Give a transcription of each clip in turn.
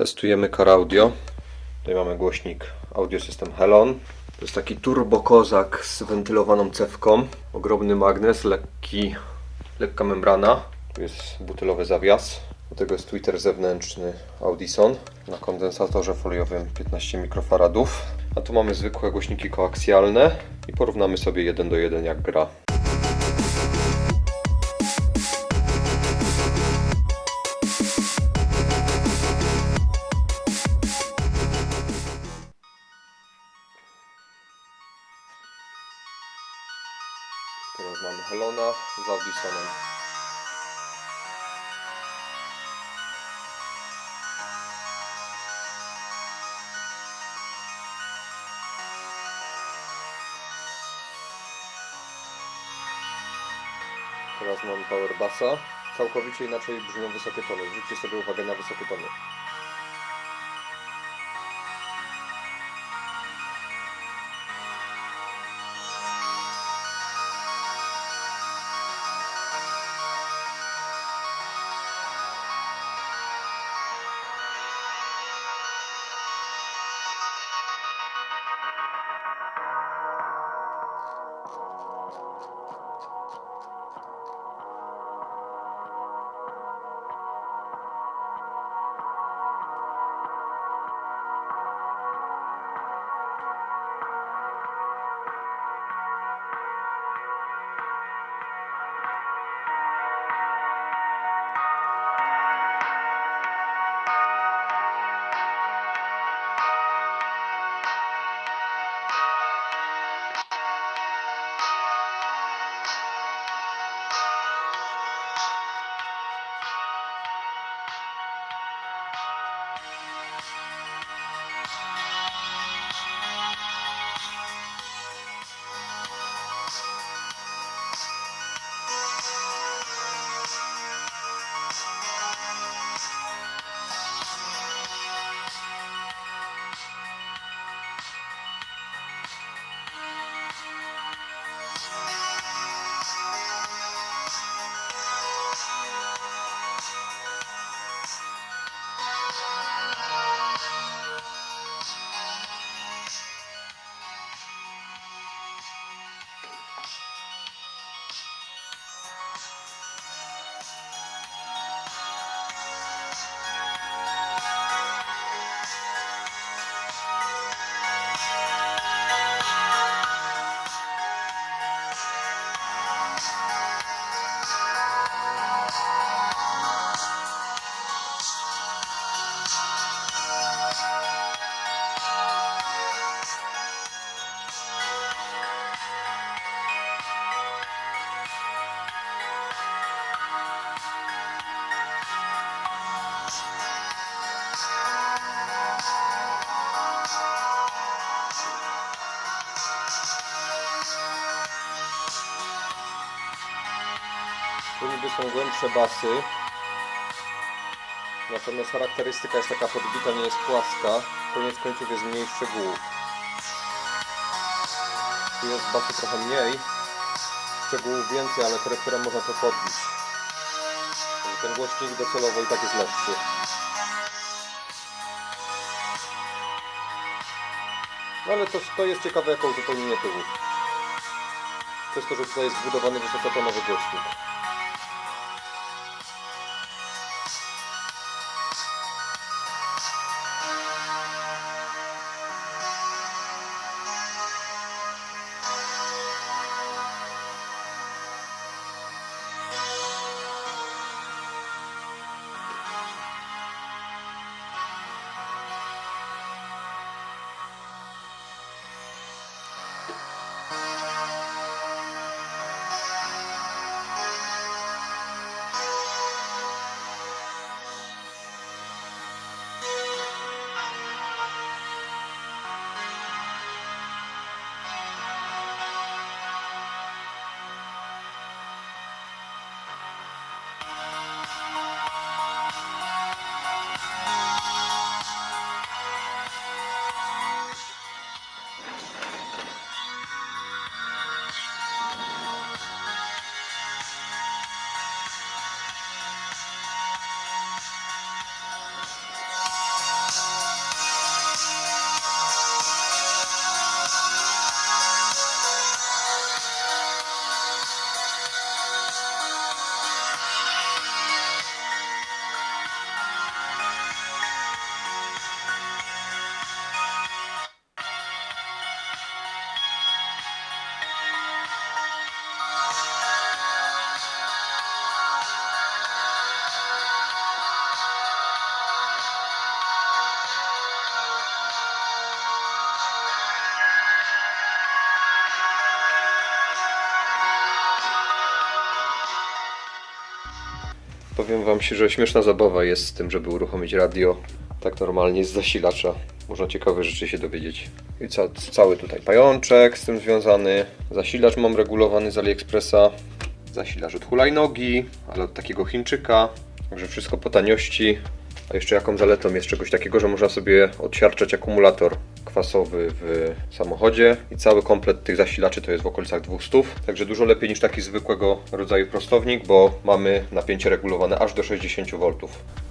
Testujemy Car Audio. Tutaj mamy głośnik Audio System Helon. To jest taki turbokozak z wentylowaną cewką. Ogromny magnes, lekki, lekka membrana. Tu jest butylowy zawias. Do tego jest tweeter zewnętrzny Audison na kondensatorze foliowym 15 mikrofaradów. A tu mamy zwykłe głośniki koaksjalne i porównamy sobie jeden do jeden jak gra. Helona z Audisonem. Teraz mamy Power Bassa. Całkowicie inaczej brzmią wysokie tony. Zwróćcie sobie uwagę na wysokie tony. Tu niby są głębsze basy. Natomiast charakterystyka jest taka podbita, nie jest płaska. Koniec końców jest mniej szczegółów. Tu jest basy trochę mniej. Szczegółów więcej, ale korektorem można to podbić. Ten głośnik docelowo i tak jest lepszy. No ale to, to jest ciekawe jako uzupełnienie tyłu. Przez to, że tutaj jest wbudowany wysokotonowy głośnik. Powiem wam się, że śmieszna zabawa jest z tym, żeby uruchomić radio tak normalnie z zasilacza. Można ciekawe rzeczy się dowiedzieć. I ca cały tutaj pajączek z tym związany. Zasilacz mam regulowany z AliExpressa. Zasilacz od hulajnogi, ale od takiego Chińczyka. Także wszystko po taniości. A jeszcze jaką zaletą jest czegoś takiego, że można sobie odsiarczać akumulator kwasowy w samochodzie i cały komplet tych zasilaczy to jest w okolicach 200, także dużo lepiej niż taki zwykłego rodzaju prostownik, bo mamy napięcie regulowane aż do 60 V.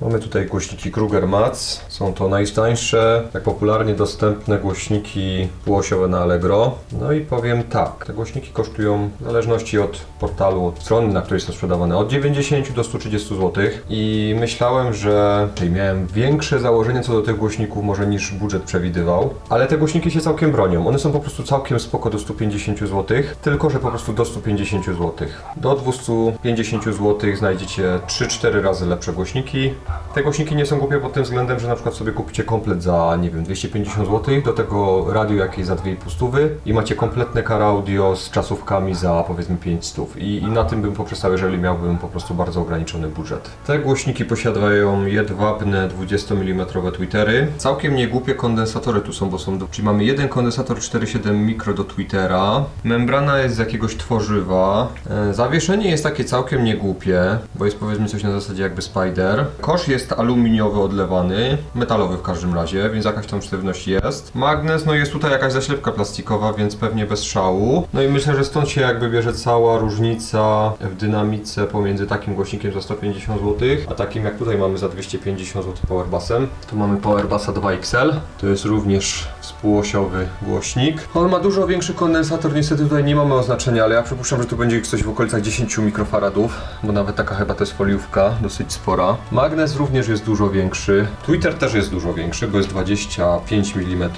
Mamy tutaj głośniki Kruger Mats. Są to najtańsze, tak popularnie dostępne głośniki półosiowe na Allegro. No i powiem tak, te głośniki kosztują w zależności od portalu, od strony, na której są sprzedawane, od 90 do 130 zł. I myślałem, że czyli miałem większe założenie co do tych głośników może niż budżet przewidywał, ale te głośniki się całkiem bronią. One są po prostu całkiem spoko do 150 zł, tylko że po prostu do 150 zł. Do 250 zł znajdziecie 3-4 razy lepsze głośniki. Te głośniki nie są głupie pod tym względem, że na przykład sobie kupicie komplet za, nie wiem, 250 zł, do tego radio jakieś za 2,5 stówy i macie kompletne car audio z czasówkami za powiedzmy 5 stów. I, I na tym bym poprzestał, jeżeli miałbym po prostu bardzo ograniczony budżet. Te głośniki posiadają jedwabne 20 mm tweetery. Całkiem niegłupie kondensatory tu są, bo są. Czyli mamy jeden kondensator 4,7 mikro do tweetera. Membrana jest z jakiegoś tworzywa. E, Zawieszenie jest takie całkiem niegłupie, bo jest powiedzmy coś na zasadzie jakby spider. Kosz jest aluminiowy odlewany, metalowy w każdym razie, więc jakaś tam sztywność jest. Magnes, no jest tutaj jakaś zaślepka plastikowa, więc pewnie bez szału. No i myślę, że stąd się jakby bierze cała różnica w dynamice pomiędzy takim głośnikiem za 150 zł, a takim jak tutaj mamy za 250 zł powerbassem. Tu mamy powerbassa 2XL, to jest również współosiowy głośnik. On ma dużo większy kondensator, niestety tutaj nie mamy oznaczenia, ale ja przypuszczam, że tu będzie coś w okolicach 10 mikrofaradów, bo nawet taka chyba to jest foliówka, dosyć spora. Magnes również jest dużo większy. Twitter też jest dużo większy, bo jest 25 mm.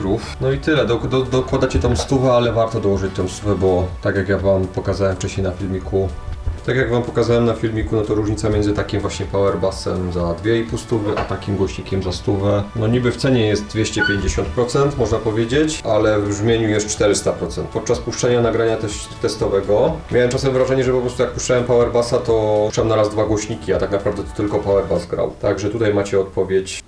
No i tyle, do, do, dokładacie tą stówę, ale warto dołożyć tą stówę, bo tak jak ja wam pokazałem wcześniej na filmiku, tak jak Wam pokazałem na filmiku, no to różnica między takim właśnie powerbassem za 2,5 stówy, a takim głośnikiem za stówę. No niby w cenie jest 250%, można powiedzieć, ale w brzmieniu jest 400%. Podczas puszczenia nagrania też testowego miałem czasem wrażenie, że po prostu jak puszczałem powerbassa, to puszczam na raz dwa głośniki, a tak naprawdę to tylko powerbass grał. Także tutaj macie odpowiedź.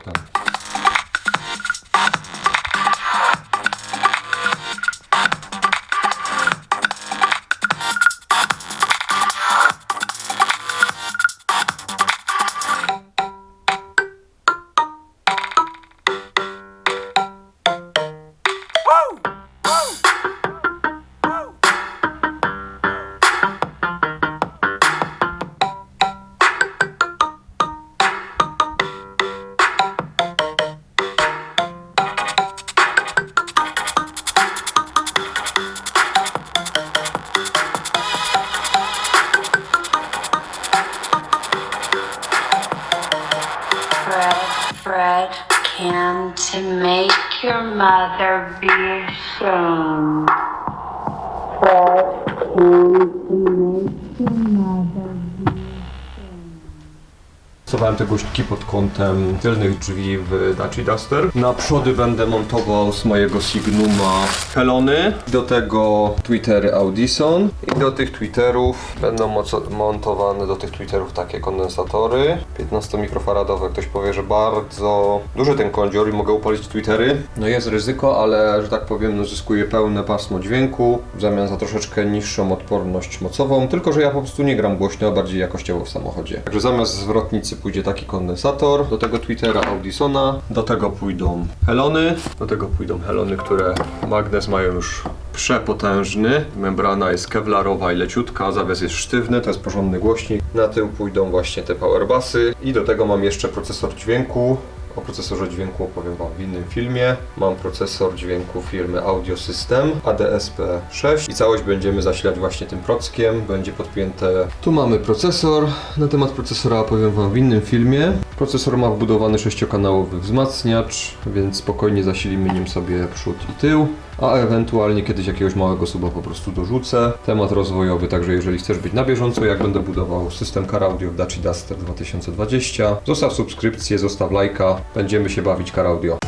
total. make your mother be ashamed. Make your mother. Stosowałem te głośniki pod kątem tylnych drzwi w Daci Duster. Na przody będę montował z mojego Signuma Helony. Do tego Twittery Audison. I do tych Twitterów będą montowane do tych Twitterów takie kondensatory. 15 mikrofaradowe. Ktoś powie, że bardzo duży ten kądzior i mogę upalić Twittery. No jest ryzyko, ale że tak powiem, no zyskuję pełne pasmo dźwięku w zamian za troszeczkę niższą odporność mocową. Tylko, że ja po prostu nie gram głośno, a bardziej jakościowo w samochodzie. Także zamiast zwrotnicy pójdzie taki kondensator, do tego Twittera Audisona, do tego pójdą Helony, do tego pójdą Helony, które magnes mają już przepotężny. Membrana jest kevlarowa i leciutka, zawias jest sztywny, to jest porządny głośnik. Na tył pójdą właśnie te powerbasy i do tego mam jeszcze procesor dźwięku. O procesorze dźwięku opowiem Wam w innym filmie. Mam procesor dźwięku firmy Audio System ADSP6 i całość będziemy zasilać właśnie tym prockiem. Będzie podpięte. Tu mamy procesor. Na temat procesora opowiem Wam w innym filmie. Procesor ma wbudowany sześciokanałowy wzmacniacz, więc spokojnie zasilimy nim sobie przód i tył. A ewentualnie kiedyś jakiegoś małego suba po prostu dorzucę. Temat rozwojowy, także jeżeli chcesz być na bieżąco, jak będę budował system Car Audio w Daci Duster 2020, zostaw subskrypcję, zostaw lajka, będziemy się bawić Car Audio.